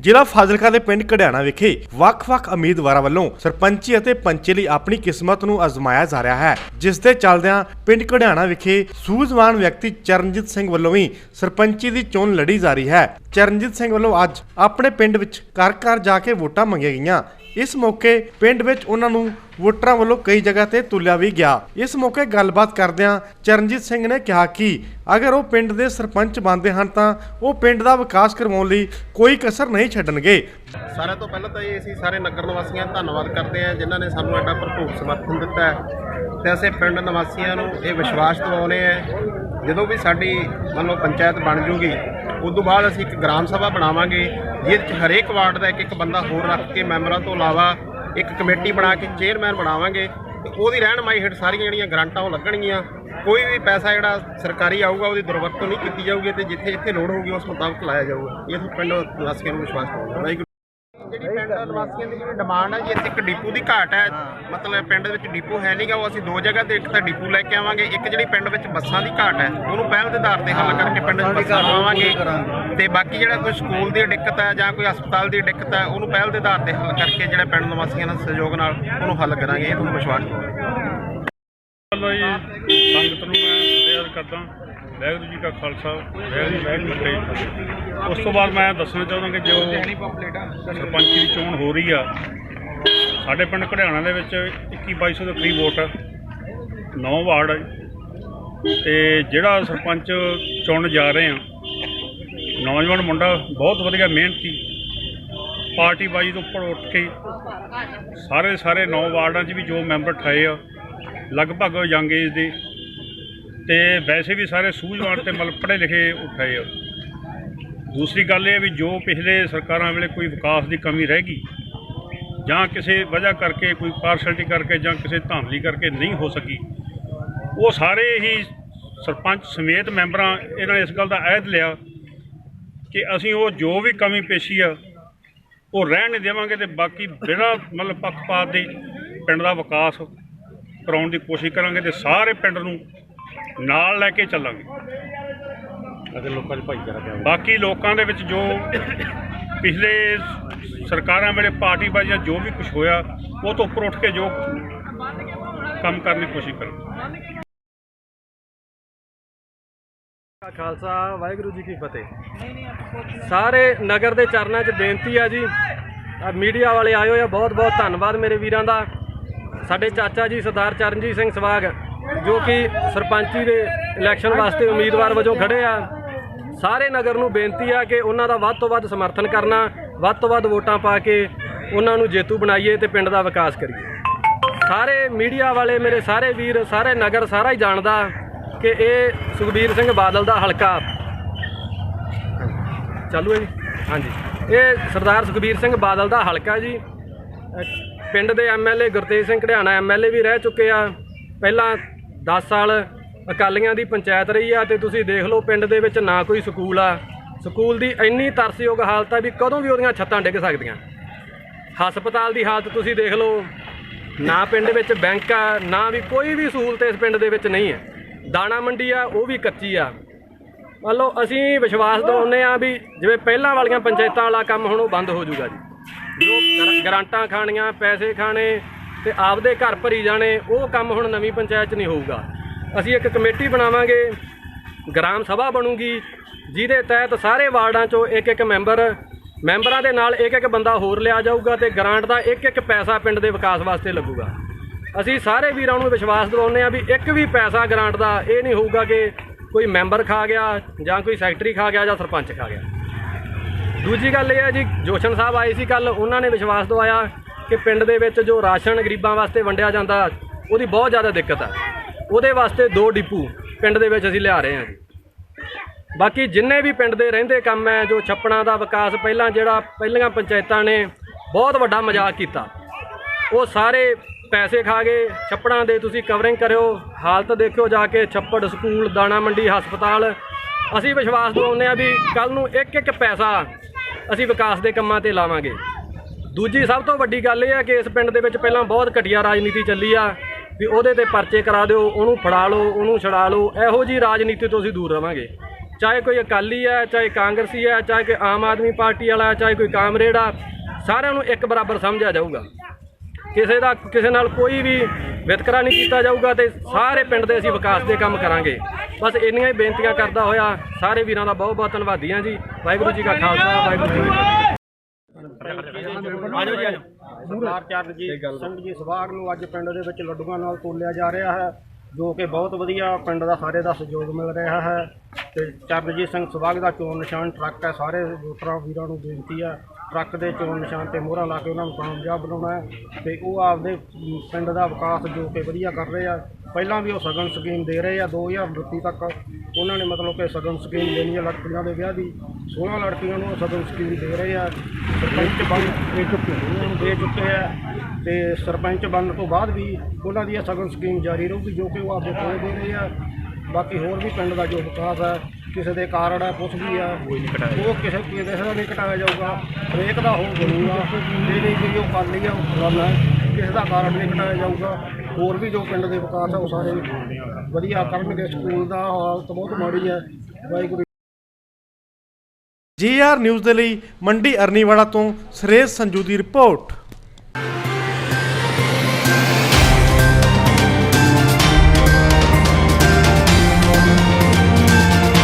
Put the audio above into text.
ਜ਼ਿਲ੍ਹਾ ਫਾਜ਼ਿਲਕਾ ਦੇ ਪਿੰਡ ਕਢਿਆਣਾ ਵਿਖੇ ਵੱਖ-ਵੱਖ ਉਮੀਦਵਾਰਾਂ ਵੱਲੋਂ ਸਰਪੰਚੀ ਅਤੇ ਪੰਚੀ ਲਈ ਆਪਣੀ ਕਿਸਮਤ ਨੂੰ ਅਜ਼ਮਾਇਆ ਜਾ ਰਿਹਾ ਹੈ, ਜਿਸ ਦੇ ਚੱਲਦਿਆਂ ਪਿੰਡ ਕਢਿਆਣਾ ਵਿਖੇ ਸੂਝਵਾਨ ਵਿਅਕਤੀ ਚਰਨਜੀਤ ਸਿੰਘ ਵੱਲੋਂ ਵੀ ਸਰਪੰਚੀ ਦੀ ਚੋਣ ਲੜੀ ਜਾ ਰਹੀ ਹੈ। ਚਰਨਜੀਤ ਸਿੰਘ ਵੱਲੋਂ ਅੱਜ ਆਪਣੇ ਪਿੰਡ ਵਿੱਚ ਘਰ-ਘਰ ਜਾ ਕੇ ਵੋਟਾਂ ਮੰਗੀਆਂ ਗਈਆਂ। ਇਸ ਮੌਕੇ ਪਿੰਡ ਵਿੱਚ ਉਹਨਾਂ ਨੂੰ ਵੋਟਰਾਂ ਵੱਲੋਂ ਕਈ ਜਗ੍ਹਾ ਤੇ ਤੁਲਿਆ ਵੀ ਗਿਆ। ਇਸ ਮੌਕੇ ਗੱਲਬਾਤ ਕਰਦਿਆਂ ਚਰਨਜੀਤ ਸਿੰਘ ਨੇ ਕਿਹਾ ਕਿ ਅਗਰ ਉਹ ਪਿੰਡ ਦੇ ਸਰਪੰਚ ਬਣਦੇ ਹਨ ਤਾਂ ਉਹ ਪਿੰਡ ਦਾ ਵਿਕਾਸ ਕਰਵਾਉਣ ਲਈ ਕੋਈ ਕਸਰ ਨਹੀਂ ਛੱਡਣਗੇ। ਸਾਰਿਆਂ ਤੋਂ ਪਹਿਲਾਂ ਤਾਂ ਇਹ ਅਸੀਂ ਸਾਰੇ ਨਗਰ ਨਿਵਾਸੀਆਂ ਦਾ ਧੰਨਵਾਦ ਕਰਦੇ ਹਾਂ ਜਿਨ੍ਹਾਂ ਨੇ ਸਾਨੂੰ ਐਡਾ ਭਰਪੂਰ ਸਮਰਥਨ ਦਿੱਤਾ ਹੈ। ਤੇ ਅਸੀਂ ਪਿੰਡ ਨਿਵਾਸੀਆਂ ਨੂੰ ਇਹ ਵਿਸ਼ਵਾਸ ਦਿਵਾਉਂਦੇ ਹਾਂ, ਜਦੋਂ ਵੀ ਸਾਡੀ ਮੰਨ ਲਓ ਪੰਚਾਇਤ ਬਣ ਜੂਗੀ ਉਸ ਤੋਂ ਬਾਅਦ ਅਸੀਂ ਇੱਕ ਗ੍ਰਾਮ ਸਭਾ ਬਣਾਵਾਂਗੇ, ਜਿਹਦੇ ਵਿੱਚ ਹਰੇਕ ਵਾਰਡ ਦਾ ਇੱਕ ਇੱਕ ਬੰਦਾ ਹੋਰ ਰੱਖ ਕੇ ਮੈਂਬਰਾਂ ਤੋਂ ਇਲਾਵਾ ਇੱਕ ਕਮੇਟੀ ਬਣਾ ਕੇ ਚੇਅਰਮੈਨ ਬਣਾਵਾਂਗੇ। ਤੇ ਉਹਦੀ ਰਹਿਨਮਾਈ ਹੇਠ ਸਾਰੀਆਂ ਜਿਹੜੀਆਂ ਗ੍ਰਾਂਟਾਂ ਉਹ ਲੱਗਣਗੀਆਂ। ਕੋਈ ਵੀ ਪੈਸਾ ਜਿਹੜਾ ਸਰਕਾਰੀ ਆਊਗਾ, ਉਹਦੀ ਦੁਰਵਰਤੋਂ ਨਹੀਂ ਕੀਤੀ ਜਾਊਗੀ ਤੇ ਜਿੱਥੇ ਜਿੱਥੇ ਲੋੜ ਹੋਊਗੀ, ਉਸ ਮੁਤਾਬਕ ਲਾਇਆ ਜਾਊਗਾ। ਇਹ ਅਸੀਂ ਪਿੰਡ ਵਾਸੀਆਂ ਨੂੰ ਵਿਸ਼ਵਾਸ ਦਿਵਾਉਂਦੇ। ਵਾਹਿਗੁਰੂ ਪਿੰਡ ਨਿਵਾਸੀਆਂ ਦੀ ਜਿਹੜੀ ਡਿਮਾਂਡ ਹੈ ਜੀ ਇੱਥੇ ਇੱਕ ਡਿਪੂ ਦੀ ਘਾਟ ਹੈ। ਮਤਲਬ ਪਿੰਡ ਦੇ ਵਿੱਚ ਡਿਪੂ ਹੈ ਨਹੀਂਗਾ ਉਹ ਅਸੀਂ ਦੋ ਜਗ੍ਹਾ ਤੇ ਇੱਕ ਤਾਂ ਡਿਪੂ ਲੈ ਕੇ ਆਵਾਂਗੇ ਇੱਕ ਜਿਹੜੀ ਪਿੰਡ ਵਿੱਚ ਬੱਸਾਂ ਦੀ ਘਾਟ ਹੈ ਉਹਨੂੰ ਪਹਿਲ ਦੇ ਆਧਾਰ ਤੇ ਹੱਲ ਕਰਕੇ ਪਿੰਡ ਵਿੱਚ ਬੱਸਾਂ ਲਵਾਵਾਂਗੇ ਤੇ ਬਾਕੀ ਜਿਹੜਾ ਕੋਈ ਸਕੂਲ ਦੀ ਦਿੱਕਤ ਹੈ ਜਾਂ ਕੋਈ ਹਸਪਤਾਲ ਦੀ ਦਿੱਕਤ ਹੈ ਉਹਨੂੰ ਪਹਿਲ ਦੇ ਆਧਾਰ ਤੇ ਹੱਲ ਕਰਕੇ ਜਿਹੜੇ ਪਿੰਡ ਨਿਵਾਸੀਆਂ ਨਾਲ ਸਹਿਯੋਗ ਨਾਲ ਉਹਨੂੰ ਹੱਲ ਕਰਾਂਗੇ ਇਹ ਤੁਹਾਨੂੰ ਵਿਸ਼ਵਾਸ ਦਿਵਾਉਂਦੇ ਵੱਲੋਂ ਜੀ ਸੰਗਤ ਨੂੰ ਮੈਂ ਬੇਅਦ ਕਰਦਾ, ਵਾਹਿਗੁਰੂ ਜੀ ਕਾ ਖਾਲਸਾ, ਵਾਹਿਗੁਰੂ ਜੀ ਕੀ ਫਤਿਹ ਉਸ ਤੋਂ ਬਾਅਦ ਮੈਂ ਦੱਸਣਾ ਚਾਹੁੰਦਾ ਕਿ ਜੋ ਸਰਪੰਚੀ ਦੀ ਚੋਣ ਹੋ ਰਹੀ ਆ, ਸਾਡੇ ਪਿੰਡ ਘੜਿਆਣਾ ਦੇ ਵਿੱਚ 21 2200 ਦੇ ਕਰੀਬ ਵੋਟ ਆ ਨੌ ਵਾਰਡ ਆ ਜੀ। ਤੇ ਜਿਹੜਾ ਸਰਪੰਚ ਚੁਣਨ ਜਾ ਰਹੇ ਆ, ਨੌਜਵਾਨ ਮੁੰਡਾ ਬਹੁਤ ਵਧੀਆ ਮਿਹਨਤੀ ਪਾਰਟੀ ਬਾਜੀ ਤੋਂ ਉੱਪਰ ਉੱਠ ਕੇ ਸਾਰੇ ਸਾਰੇ ਨੌ ਵਾਰਡਾਂ 'ਚ ਵੀ ਜੋ ਮੈਂਬਰ ਠਾਏ ਆ ਲਗਭਗ ਯੰਗ ਏਜ ਦੇ। ਤੇ ਵੈਸੇ ਵੀ ਸਾਰੇ ਸੂਝਵਾਨ ਤੇ ਮਤਲਬ ਪੜ੍ਹੇ ਲਿਖੇ ਉੱਠੇ ਆ। ਦੂਸਰੀ ਗੱਲ ਇਹ ਵੀ ਜੋ ਪਿਛਲੇ ਸਰਕਾਰਾਂ ਵੇਲੇ ਕੋਈ ਵਿਕਾਸ ਦੀ ਕਮੀ ਰਹਿ ਗਈ, ਜਾਂ ਕਿਸੇ ਵਜ੍ਹਾ ਕਰਕੇ ਕੋਈ ਪਾਰਸ਼ਲਟੀ ਕਰਕੇ ਜਾਂ ਕਿਸੇ ਧਾਂਦਲੀ ਕਰਕੇ ਨਹੀਂ ਹੋ ਸਕੀ, ਉਹ ਸਾਰੇ ਹੀ ਸਰਪੰਚ ਸਮੇਤ ਮੈਂਬਰਾਂ ਇਹਨਾਂ ਨੇ ਇਸ ਗੱਲ ਦਾ ਅਹਿਦ ਲਿਆ ਕਿ ਅਸੀਂ ਉਹ ਜੋ ਵੀ ਕਮੀ ਪੇਸ਼ੀ ਆ, ਉਹ ਰਹਿਣ ਨਹੀਂ ਦੇਵਾਂਗੇ ਤੇ ਬਾਕੀ ਬਿਨਾਂ ਮਤਲਬ ਪੱਖਪਾਤ ਦੇ ਪਿੰਡ ਦਾ ਵਿਕਾਸ ਕਰਾਉਣ ਦੀ ਕੋਸ਼ਿਸ਼ ਕਰਾਂਗੇ ਤੇ ਸਾਰੇ ਪਿੰਡ ਨੂੰ ਨਾਲ ਲੈ ਕੇ ਚੱਲਾਂਗੇ। ਅਤੇ ਲੋਕਾਂ ਦੀ ਭਾਈਚਾਰਾ ਬਾਕੀ ਲੋਕਾਂ ਦੇ ਵਿੱਚ ਜੋ ਪਿਛਲੇ ਸਰਕਾਰਾਂ ਵੇਲੇ ਪਾਰਟੀ ਬਾਜ਼ੀਆਂ ਜੋ ਵੀ ਕੁਝ ਹੋਇਆ ਉਹ ਤੋਂ ਉੱਪਰ ਉੱਠ ਕੇ ਜੋ ਕੰਮ ਕਰਨ ਦੀ ਕੋਸ਼ਿਸ਼ ਕਰਾਂਗੇ। ਕਾ ਖਾਲਸਾ ਵਾਹਿਗੁਰੂ ਜੀ ਕੀ ਫਤਿਹ। ਸਾਰੇ ਨਗਰ ਦੇ ਚਰਨਾਂ 'ਚ ਬੇਨਤੀ ਆ ਜੀ। ਆ ਮੀਡੀਆ ਵਾਲੇ ਆਏ ਹੋਏ ਆ ਬਹੁਤ ਬਹੁਤ ਧੰਨਵਾਦ ਮੇਰੇ ਵੀਰਾਂ ਦਾ। ਸਾਡੇ ਚਾਚਾ ਜੀ ਸਰਦਾਰ ਚਰਨਜੀਤ ਸਿੰਘ ਸਵਾਗ, ਜੋ ਕਿ ਸਰਪੰਚੀ ਦੇ ਇਲੈਕਸ਼ਨ ਵਾਸਤੇ ਉਮੀਦਵਾਰ ਵਜੋਂ ਖੜੇ ਆ, ਸਾਰੇ ਨਗਰ ਨੂੰ ਬੇਨਤੀ ਆ ਕਿ ਉਹਨਾਂ ਦਾ ਵੱਧ ਤੋਂ ਵੱਧ ਸਮਰਥਨ ਕਰਨਾ, ਵੱਧ ਤੋਂ ਵੱਧ ਵੋਟਾਂ ਪਾ ਕੇ ਉਹਨਾਂ ਨੂੰ ਜੇਤੂ ਬਣਾਈਏ ਤੇ ਪਿੰਡ ਦਾ ਵਿਕਾਸ ਕਰੀਏ। ਸਾਰੇ ਮੀਡੀਆ ਵਾਲੇ ਮੇਰੇ ਸਾਰੇ ਵੀਰ, ਸਾਰੇ ਨਗਰ ਸਾਰਾ ਹੀ ਜਾਣਦਾ ਕਿ ਇਹ ਸੁਖਬੀਰ ਸਿੰਘ ਬਾਦਲ ਦਾ ਹਲਕਾ। ਚਾਲੂ ਹੈ ਜੀ? ਹਾਂਜੀ। ਇਹ ਸਰਦਾਰ ਸੁਖਬੀਰ ਸਿੰਘ ਬਾਦਲ ਦਾ ਹਲਕਾ ਜੀ। ਪਿੰਡ ਦੇ ਐਮਐਲਏ ਗੁਰਤੇਜ ਸਿੰਘ ਘੜਿਆਣਾ ਐਮਐਲਏ ਵੀ ਰਹਿ ਚੁੱਕੇ ਆ। ਪਹਿਲਾਂ 10 ਸਾਲ ਅਕਾਲੀਆਂ ਦੀ ਪੰਚਾਇਤ ਰਹੀ ਆ ਤੇ ਤੁਸੀਂ ਦੇਖ ਲਓ ਪਿੰਡ ਦੇ ਵਿੱਚ ਨਾ ਕੋਈ ਸਕੂਲ ਆ। ਸਕੂਲ ਦੀ ਇੰਨੀ ਤਰਸਯੋਗ ਹਾਲਤ ਆ ਵੀ ਕਦੋਂ ਵੀ ਉਹਦੀਆਂ ਛੱਤਾਂ ਡਿੱਗ ਸਕਦੀਆਂ। ਹਸਪਤਾਲ ਦੀ ਹਾਲਤ ਤੁਸੀਂ ਦੇਖ ਲਓ, ਨਾ ਪਿੰਡ ਵਿੱਚ ਬੈਂਕ ਆ, ਨਾ ਵੀ ਕੋਈ ਵੀ ਸਹੂਲਤ ਇਸ ਪਿੰਡ ਦੇ ਵਿੱਚ ਨਹੀਂ ਹੈ ਦਾਣਾ ਮੰਡੀ ਆ, ਉਹ ਵੀ ਕੱਚੀ ਆ। ਮੰਨ ਲਓ ਅਸੀਂ ਵਿਸ਼ਵਾਸ ਦਿਵਾਉਂਦੇ ਆ ਵੀ ਜਿਵੇਂ ਪਹਿਲਾਂ ਵਾਲੀਆਂ ਪੰਚਾਇਤਾਂ ਵਾਲਾ ਕੰਮ ਹੁਣ ਉਹ ਬੰਦ ਹੋ ਜਾਊਗਾ ਜੀ। ਜੋ ਗਰਾਂਟਾਂ ਖਾਣੀਆਂ, ਪੈਸੇ ਖਾਣੇ ਤੇ ਆਪਦੇ ਘਰ ਭਰੀ ਜਾਣੇ, ਉਹ ਕੰਮ ਹੁਣ ਨਵੀਂ ਪੰਚਾਇਤ 'ਚ ਨਹੀਂ ਹੋਊਗਾ। ਅਸੀਂ ਇੱਕ ਕਮੇਟੀ ਬਣਾਵਾਂਗੇ, ਗ੍ਰਾਮ ਸਭਾ ਬਣੂਗੀ, ਜਿਹਦੇ ਤਹਿਤ ਸਾਰੇ ਵਾਰਡਾਂ 'ਚੋਂ ਇੱਕ ਇੱਕ ਮੈਂਬਰ, ਮੈਂਬਰਾਂ ਦੇ ਨਾਲ ਇੱਕ ਇੱਕ ਬੰਦਾ ਹੋਰ ਲਿਆ ਜਾਊਗਾ ਤੇ ਗ੍ਰਾਂਟ ਦਾ ਇੱਕ ਇੱਕ ਪੈਸਾ ਪਿੰਡ ਦੇ ਵਿਕਾਸ ਵਾਸਤੇ ਲੱਗੂਗਾ। ਅਸੀਂ ਸਾਰੇ ਵੀਰਾਂ ਨੂੰ ਵਿਸ਼ਵਾਸ ਦਿਵਾਉਂਦੇ ਆ ਵੀ ਇੱਕ ਵੀ ਪੈਸਾ ਗ੍ਰਾਂਟ ਦਾ ਇਹ ਨਹੀਂ ਹੋਊਗਾ ਕਿ ਕੋਈ ਮੈਂਬਰ ਖਾ ਗਿਆ ਜਾਂ ਕੋਈ ਸੈਕਟਰੀ ਖਾ ਗਿਆ ਜਾਂ ਸਰਪੰਚ ਖਾ ਗਿਆ। ਦੂਜੀ ਗੱਲ ਇਹ ਹੈ ਜੀ, ਜੋਸ਼ਨ ਸਾਹਿਬ ਆਏ ਸੀ ਕੱਲ ਉਹਨਾਂ ਨੇ ਵਿਸ਼ਵਾਸ ਦਵਾਇਆ ਕਿ ਪਿੰਡ ਦੇ ਵਿੱਚ ਜੋ ਰਾਸ਼ਨ ਗਰੀਬਾਂ ਵਾਸਤੇ ਵੰਡਿਆ ਜਾਂਦਾ, ਉਹਦੀ ਬਹੁਤ ਜ਼ਿਆਦਾ ਦਿੱਕਤ ਹੈ ਉਹਦੇ ਵਾਸਤੇ ਦੋ ਡਿਪੂ ਪਿੰਡ ਦੇ ਵਿੱਚ ਅਸੀਂ ਲਿਆ ਰਹੇ ਹਾਂ ਜੀ। ਬਾਕੀ ਜਿੰਨੇ ਵੀ ਪਿੰਡ ਦੇ ਰਹਿੰਦੇ ਕੰਮ ਹੈ, ਜੋ ਛੱਪੜਾਂ ਦਾ ਵਿਕਾਸ ਪਹਿਲਾਂ ਜਿਹੜਾ, ਪਹਿਲੀਆਂ ਪੰਚਾਇਤਾਂ ਨੇ ਬਹੁਤ ਵੱਡਾ ਮਜ਼ਾਕ ਕੀਤਾ। ਉਹ ਸਾਰੇ ਪੈਸੇ ਖਾ ਗਏ, ਛੱਪੜਾਂ ਦੇ ਤੁਸੀਂ ਕਵਰਿੰਗ ਕਰਿਓ, ਹਾਲਤ ਦੇਖਿਓ ਜਾ ਕੇ, ਛੱਪੜ ਸਕੂਲ, ਦਾਣਾ ਮੰਡੀ, ਹਸਪਤਾਲ। ਅਸੀਂ ਵਿਸ਼ਵਾਸ ਦਿਵਾਉਂਦੇ ਆ ਵੀ ਕੱਲ ਨੂੰ ਇੱਕ ਇੱਕ ਪੈਸਾ ਅਸੀਂ ਵਿਕਾਸ ਦੇ ਕੰਮਾਂ ਤੇ ਲਾਵਾਂਗੇ। ਦੂਜੀ ਸਭ ਤੋਂ ਵੱਡੀ ਗੱਲ ਇਹ ਆ ਕਿ ਇਸ ਪਿੰਡ ਦੇ ਵਿੱਚ ਪਹਿਲਾਂ ਬਹੁਤ ਘਟੀਆ ਰਾਜਨੀਤੀ ਚੱਲੀ ਆ, ਵੀ ਉਹਦੇ ਤੇ ਪਰਚੇ ਕਰਾ ਦਿਓ, ਉਹਨੂੰ ਫੜਾ ਲਓ, ਉਹਨੂੰ ਛੜਾ ਲਓ, ਇਹੋ ਜੀ ਰਾਜਨੀਤੀ ਤੋਂ ਅਸੀਂ ਦੂਰ ਰਵਾਂਗੇ। ਚਾਹੇ ਕੋਈ ਅਕਾਲੀ ਹੈ ਚਾਹੇ ਕਾਂਗਰਸੀ ਹੈ ਚਾਹੇ ਕੋਈ ਆਮ ਆਦਮੀ ਪਾਰਟੀ ਵਾਲਾ, ਚਾਹੇ ਕੋਈ ਕਾਮਰੇਡ ਆ, ਸਾਰਿਆਂ ਨੂੰ ਇੱਕ ਬਰਾਬਰ ਸਮਝਿਆ ਜਾਊਗਾ। ਕਿਸੇ ਦਾ ਕਿਸੇ ਨਾਲ ਕੋਈ ਵੀ ਵਿਤਕਰਾ ਨਹੀਂ ਕੀਤਾ ਜਾਊਗਾ ਤੇ ਸਾਰੇ ਪਿੰਡ ਦੇ ਅਸੀਂ ਵਿਕਾਸ ਦੇ ਕੰਮ ਕਰਾਂਗੇ। ਬਸ ਇੰਨੀਆਂ ਹੀ ਬੇਨਤੀਆਂ ਕਰਦਾ ਹੋਇਆ ਸਾਰੇ ਵੀਰਾਂ ਦਾ ਬਹੁਤ ਬਹੁਤ ਧੰਨਵਾਦੀ ਹਾਂ ਜੀ। ਵਾਹਿਗੁਰੂ ਜੀ ਕਾ ਖਾਲਸਾ ਵਾਹਿਗੁਰੂ ਜੀ ਕੀ ਫਤਿਹ। ਸਰਦਾਰ ਚਰਨਜੀਤ ਸਿੰਘ ਜੀ ਸਵਾਗ ਨੂੰ ਅੱਜ ਪਿੰਡ ਦੇ ਵਿੱਚ ਲੱਡੂਆਂ ਨਾਲ ਤੋਲਿਆ ਜਾ ਰਿਹਾ ਹੈ ਜੋ ਕਿ ਬਹੁਤ ਵਧੀਆ ਪਿੰਡ ਦਾ ਸਾਰੇ ਦਾ ਸਹਿਯੋਗ ਮਿਲ ਰਿਹਾ ਹੈ। ਤੇ ਚਰਨਜੀਤ ਸਿੰਘ ਸਵਾਗ ਦਾ ਚੋਣ ਨਿਸ਼ਾਨ ਟਰੱਕ ਹੈ ਸਾਰੇ ਵੋਟਰਾਂ ਵੀਰਾਂ ਨੂੰ ਬੇਨਤੀ ਹੈ ਟਰੱਕ ਦੇ ਚੋਣ ਨਿਸ਼ਾਨ ਤੇ ਮੋਹਰਾਂ ਲਾ ਕੇ ਉਹਨਾਂ ਨੂੰ ਕਾਮਯਾਬ ਬਣਾਉਣਾ ਹੈ ਤੇ ਉਹ ਆਪਦੇ ਪਿੰਡ ਦਾ ਵਿਕਾਸ ਜੋ ਕਿ ਵਧੀਆ ਕਰ ਰਹੇ ਆ, ਪਹਿਲਾਂ ਵੀ ਉਹ ਸਗਨ ਸਕੀਮ ਦੇ ਰਹੇ ਆ 2032 ਤੱਕ ਉਹਨਾਂ ਨੇ ਮਤਲਬ ਕਿ ਸਗਨ ਸਕੀਮ ਦੇਣੀ ਹੈ ਲੜਕੀਆਂ ਦੇ ਵਿਆਹ ਦੀ 16 ਲੜਕੀਆਂ ਨੂੰ ਉਹ ਸਗਨ ਸਕੀਮ ਦੇ ਰਹੇ ਆ, ਸਰਪੰਚ ਬਣ ਦੇ ਚੁੱਕੇ ਉਹਨਾਂ ਦੇ ਚੁੱਕੇ ਆ ਤੇ ਸਰਪੰਚ ਬਣਨ ਤੋਂ ਬਾਅਦ ਵੀ ਉਹਨਾਂ ਦੀ ਇਹ ਸਗਨ ਸਕੀਮ ਜਾਰੀ ਰਹੂਗੀ ਜੋ ਕਿ ਉਹ ਆਪਦੇ ਕੋਲ ਦੇ ਰਹੇ ਆ। ਬਾਕੀ ਹੋਰ ਵੀ ਪਿੰਡ ਦਾ ਜੋ ਵਿਕਾਸ ਹੈ ਕਿਸੇ ਦੇ ਕਾਰਡ ਹੈ ਕੁਛ ਵੀ ਆ ਉਹ ਕਿਸੇ ਕਿਸੇ ਦਾ ਨਹੀਂ ਘਟਾਇਆ ਜਾਊਗਾ ਹਰੇਕ ਦਾ ਹੋ ਬਣੂਗਾ ਨਹੀਂ ਕਿ ਉਹ ਕਰ ਲਈ ਆ ਉਹ ਗੱਲ ਹੈ ਕਿਸੇ ਦਾ ਕਾਰਡ ਨਹੀਂ ਘਟਾਇਆ ਜਾਊਗਾ ਹੋਰ ਵੀ ਜੋ ਪਿੰਡ ਦੇ ਵਿਕਾਸ ਆ ਉਹ ਸਾਰੇ ਵਧੀਆ ਕਰਨਗੇ ਸਕੂਲ ਦਾ ਹਾਲਤ ਬਹੁਤ ਮਾੜੀ ਹੈ ਵਾਹਿਗੁਰੂ। ਜੀਆਰ ਨਿਊਜ਼ ਦੇ ਲਈ ਮੰਡੀ ਅਰਨੀਵਾੜਾ ਤੋਂ ਸੁਰੇਸ਼ ਸੰਜੂ ਦੀ ਰਿਪੋਰਟ।